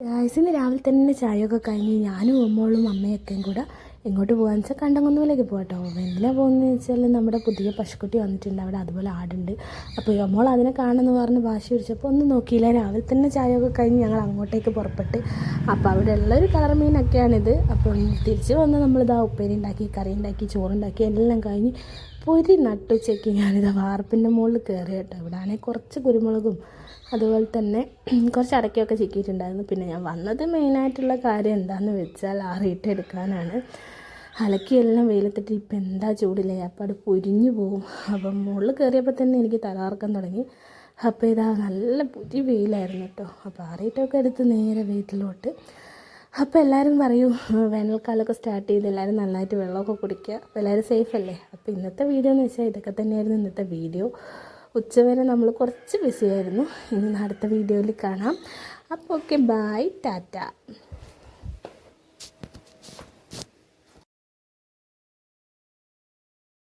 ഇന്ന് രാവിലെ തന്നെ ചായയൊക്കെ കഴിഞ്ഞ് ഞാനും അമ്മോളും അമ്മയൊക്കെയും കൂടെ എങ്ങോട്ട് പോകാന്ന് വെച്ചാൽ കണ്ടങ്കുന്നുവിലേക്ക് പോകട്ടോ എന്തിനാ പോകുന്നതെന്ന് വെച്ചാൽ നമ്മുടെ പുതിയ പശുക്കുട്ടി വന്നിട്ടുണ്ട്. അവിടെ അതുപോലെ ആടുണ്ട്. അപ്പോൾ അമ്മോൾ അതിനെ കാണുമെന്ന് പറഞ്ഞ് വാശി പിടിച്ചപ്പോൾ ഒന്നും നോക്കിയില്ല. രാവിലെ തന്നെ ചായയൊക്കെ കഴിഞ്ഞ് ഞങ്ങൾ അങ്ങോട്ടേക്ക് പുറപ്പെട്ട് അപ്പോൾ അവിടെ ഉള്ളൊരു കളർ മീനൊക്കെയാണിത്. അപ്പോൾ തിരിച്ച് വന്ന് നമ്മളിതാ ഉപ്പേരി ഉണ്ടാക്കി കറി ഉണ്ടാക്കി ചോറുണ്ടാക്കി എല്ലാം കഴിഞ്ഞ് പൊരി നട്ടുച്ചയ്ക്ക് ഞാനിത് വാർപ്പിന്റെ മുകളിൽ കയറി കേട്ടോ. ഇവിടെ ആണെങ്കിൽ കുറച്ച് കുരുമുളകും അതുപോലെ തന്നെ കുറച്ച് അടയ്ക്കൊക്കെ ചിക്കിയിട്ടുണ്ടായിരുന്നു. പിന്നെ ഞാൻ വന്നത് മെയിനായിട്ടുള്ള കാര്യം എന്താണെന്ന് വെച്ചാൽ ആറിയിട്ട് എടുക്കാനാണ്. അലക്കിയെല്ലാം വെയിലത്തിട്ട് ഇപ്പം എന്താ ചൂടില്ലേ? അപ്പം അത് പൊരിഞ്ഞു പോവും. അപ്പം മുകളിൽ കയറിയപ്പോൾ തന്നെ എനിക്ക് തലാർക്കം തുടങ്ങി. അപ്പോൾ ഇതാ നല്ല പുതിയ വെയിലായിരുന്നു കേട്ടോ. അപ്പോൾ ആറിയിട്ടൊക്കെ എടുത്ത് നേരെ വീട്ടിലോട്ട്. അപ്പോൾ എല്ലാവരും പറയും വേനൽക്കാലമൊക്കെ സ്റ്റാർട്ട് ചെയ്ത് എല്ലാവരും നന്നായിട്ട് വെള്ളമൊക്കെ കുടിക്കുക. അപ്പോൾ എല്ലാവരും സേഫ് അല്ലേ? അപ്പോൾ ഇന്നത്തെ വീഡിയോ എന്ന് വെച്ചാൽ ഇതൊക്കെ തന്നെയായിരുന്നു ഇന്നത്തെ വീഡിയോ ഉച്ചവരെ നമ്മൾ കുറച്ച് ബിസിയായിരുന്നു ഇനി അടുത്ത വീഡിയോയിൽ കാണാം. അപ്പോൾ ഓക്കെ ബായ് ടാറ്റ.